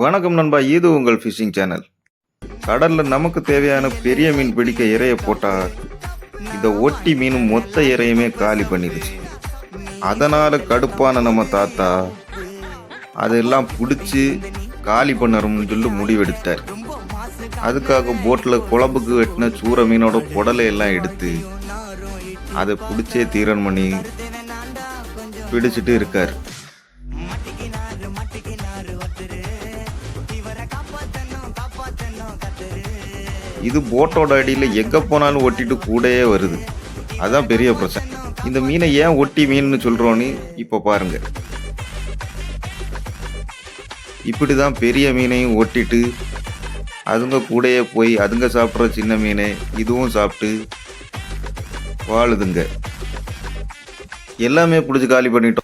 வணக்கம் நண்பா இது உங்கள் ஃபிஷிங் சேனல் கடலில் நமக்கு தேவையான பெரிய மீன் பிடிக்க இறைய போட்டா இந்த ஒட்டி மீனும் மொத்த இறையுமே காலி பண்ணிடுச்சு. அதனால் கடுப்பான நம்ம தாத்தா அதெல்லாம் பிடிச்சி காலி பண்ணணும்னு சொல்லி முடிவெடுத்தார். அதுக்காக போட்டில் குழம்புக்கு வெட்டின சூற மீனோட புடலையெல்லாம் எடுத்து அதை பிடிச்சே தீரன் பண்ணி பிடிச்சிட்டு இருக்கார். இது போட்டோட அடியில் எங்கே போனாலும் ஒட்டிட்டு கூடயே வருது. அதான் பெரிய பிரச்சனை. இந்த மீனை ஏன் ஒட்டி மீன்னு சொல்கிறோன்னு இப்போ பாருங்க. இப்படி தான் பெரிய மீனையும் ஒட்டிட்டு அதுங்க கூடயே போய் அதுங்க சாப்பிட்ற சின்ன மீனை இதுவும் சாப்பிட்டு வாழுதுங்க. எல்லாமே பிடிச்சி காலி பண்ணிட்டோம்.